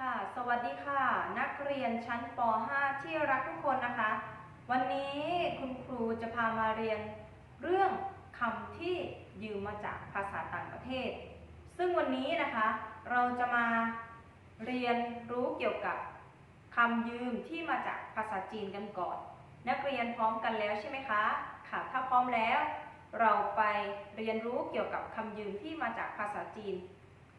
ค่ะ สวัสดีค่ะ นักเรียนชั้นป .5 ที่รักทุกคนนะคะ วันนี้คุณครูจะพามาเรียนเรื่องคำที่ยืมมาจากภาษาต่างประเทศ ซึ่งวันนี้นะคะ เราจะมาเรียนรู้เกี่ยวกับคำยืมที่มาจากภาษาจีนกันก่อน นักเรียนพร้อมกันแล้วใช่ไหมคะ ค่ะ ถ้าพร้อมแล้ว เราไปเรียนรู้เกี่ยวกับคำยืมที่มาจากภาษาจีน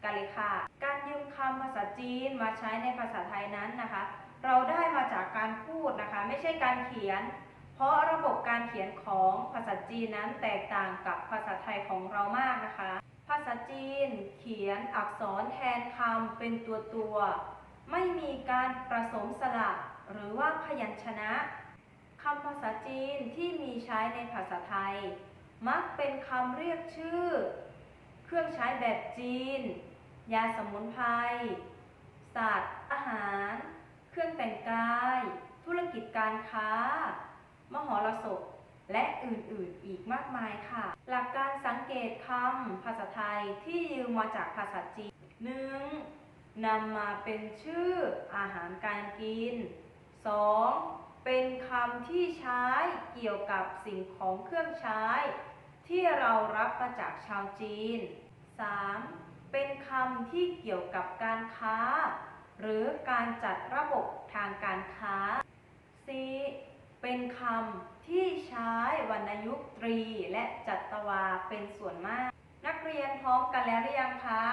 กันเลยค่ะ การยืมคำภาษาจีนมาใช้ในภาษาไทยนั้นนะคะ เราได้มาจากการพูดนะคะ ไม่ใช่การเขียน เพราะระบบการเขียนของภาษาจีนนั้นแตกต่างกับภาษาไทยของเรามากนะคะ ภาษาจีนเขียนอักษรแทนคำเป็นตัวตัวไม่มีการผสมสระหรือว่าพยัญชนะคำภาษาจีนที่มีใช้ในภาษาไทย มักเป็นคำเรียกชื่อ เครื่องใช้แบบจีน ยาสมุนไพรศาสตร์อาหาร เครื่องแต่งกาย ธุรกิจการค้า มหรสพและอื่นๆอีกมากมายค่ะ หลักการสังเกตคำภาษาไทยที่ยืมมาจากภาษาจีนหนึ่งนำมาเป็นชื่ออาหารการกิน 2. เป็นคำที่ใช้เกี่ยวกับสิ่งของเครื่องใช้ ที่เรารับมาจากชาวจีน 3. เป็นคำที่เกี่ยวกับการค้า หรือการจัดระบบทางการค้า 4. เป็นคำที่ใช้วรรณยุกต์ตรีและจัตวาเป็นส่วนมาก นักเรียนพร้อมกันแล้วหรือยังคะ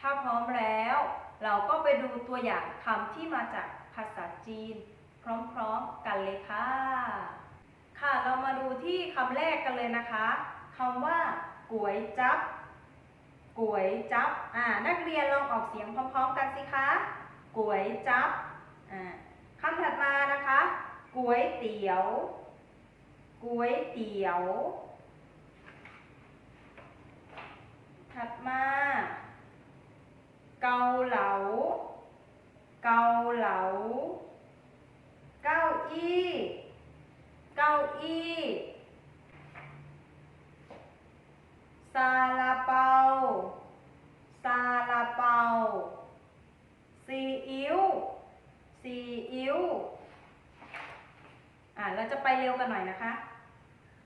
ถ้าพร้อมแล้ว เราก็ไปดูตัวอย่างคำที่มาจากภาษาจีน พร้อมๆกันเลยค่ะ ค่ะเรามาดูที่คำแรกกันเลยนะคะคำว่าก๋วยจับ ก๋วยจับอ่านักเรียนลองออกเสียงพร้อมๆกันสิคะก๋วยจับอ่าคำถัดมานะคะก๋วยเตี๋ยวก๋วยเตี๋ยว ถัดมา เกาเหลา เกาเหลา เก้าอี้ เก้าอี้ ซาลาเปา ซาลาเปา ซีอิ๊ว ซีอิ๊วอ่าเราจะไปเร็วกันหน่อยนะคะ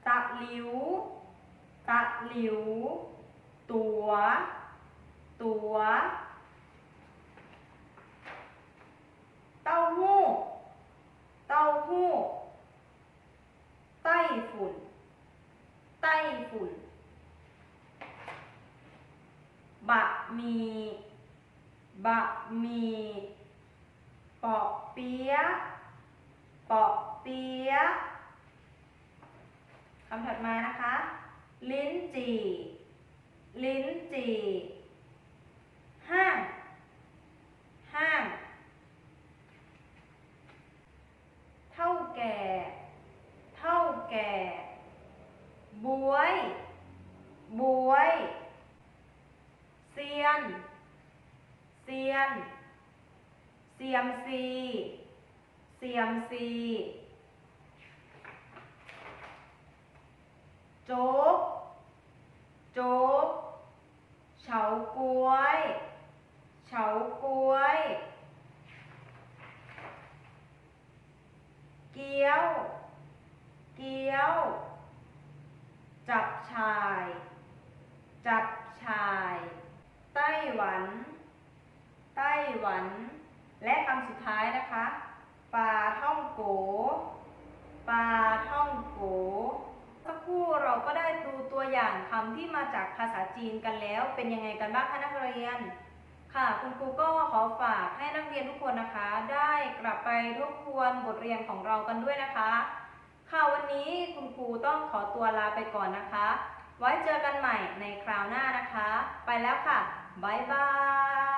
ตะหลิวตะหลิว ตัว ตัวเต้าหู้เต้าหู้ไต้ฝุ่น ไต้ฝุ่น บะหมี่บะหมี่ ปอเปี๊ยะปอเปี๊ยะคำถัดมานะคะ ลิ้นจี่ ลิ้นจี่ ห้าง ห้าง เท่าแก่ เท่าแก่ บวย บวย เซียน เซียน เซียมซีเซียมซีโจ๊กโจ๊กเฉาก๊วยเฉาก๊วย เกี๊ยว เกี๊ยว จับชาย จับชาย ไต้หวัน ไต้หวัน และคำสุดท้ายนะคะปลาท่องโกปลาท่องโกสักครู่เราก็ได้ดูตัวอย่างคำที่มาจากภาษาจีนกันแล้ว เป็นยังไงกันบ้างคะนักเรียน ค่ะ คุณครูก็ขอฝากให้นักเรียนทุกคนนะคะ ได้กลับไปทบทวนบทเรียนของเรากันด้วยนะคะ ค่ะวันนี้คุณครูต้องขอตัวลาไปก่อนนะคะ ไว้เจอกันใหม่ในคราวหน้านะคะ ไปแล้วค่ะบ๊ายบาย